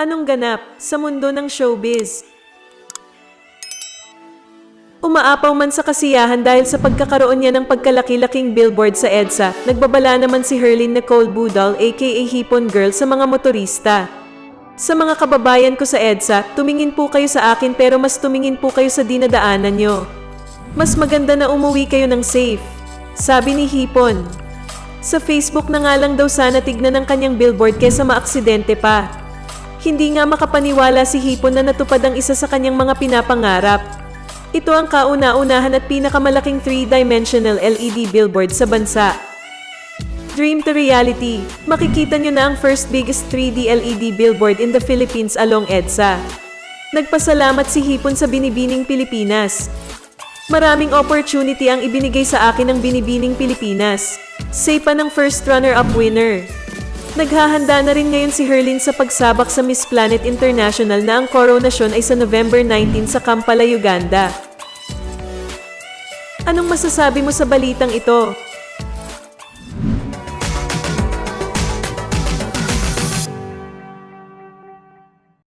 Anong ganap sa mundo ng showbiz? Umaapaw man sa kasiyahan dahil sa pagkakaroon niya ng pagkalaki-laking billboard sa EDSA, nagbabala naman si Herlin Nicole Budal aka Hipon Girl sa mga motorista. Sa mga kababayan ko sa EDSA, tumingin po kayo sa akin pero mas tumingin po kayo sa dinadaanan nyo. Mas maganda na umuwi kayo ng safe. Sabi ni Hipon. Sa Facebook na nga lang daw sana tignan ng kanyang billboard kesa maaksidente pa. Hindi nga makapaniwala si Hipon na natupad ang isa sa kanyang mga pinapangarap. Ito ang kauna-unahan at pinakamalaking three-dimensional LED billboard sa bansa. Dream to reality, makikita nyo na ang first biggest 3D LED billboard in the Philippines along EDSA. Nagpasalamat si Hipon sa Binibining Pilipinas. Maraming opportunity ang ibinigay sa akin ng Binibining Pilipinas. Say pa ng first runner-up winner. Naghahanda na rin ngayon si Herlin sa pagsabak sa Miss Planet International na ang koronasyon ay sa November 19 sa Kampala, Uganda. Anong masasabi mo sa balitang ito?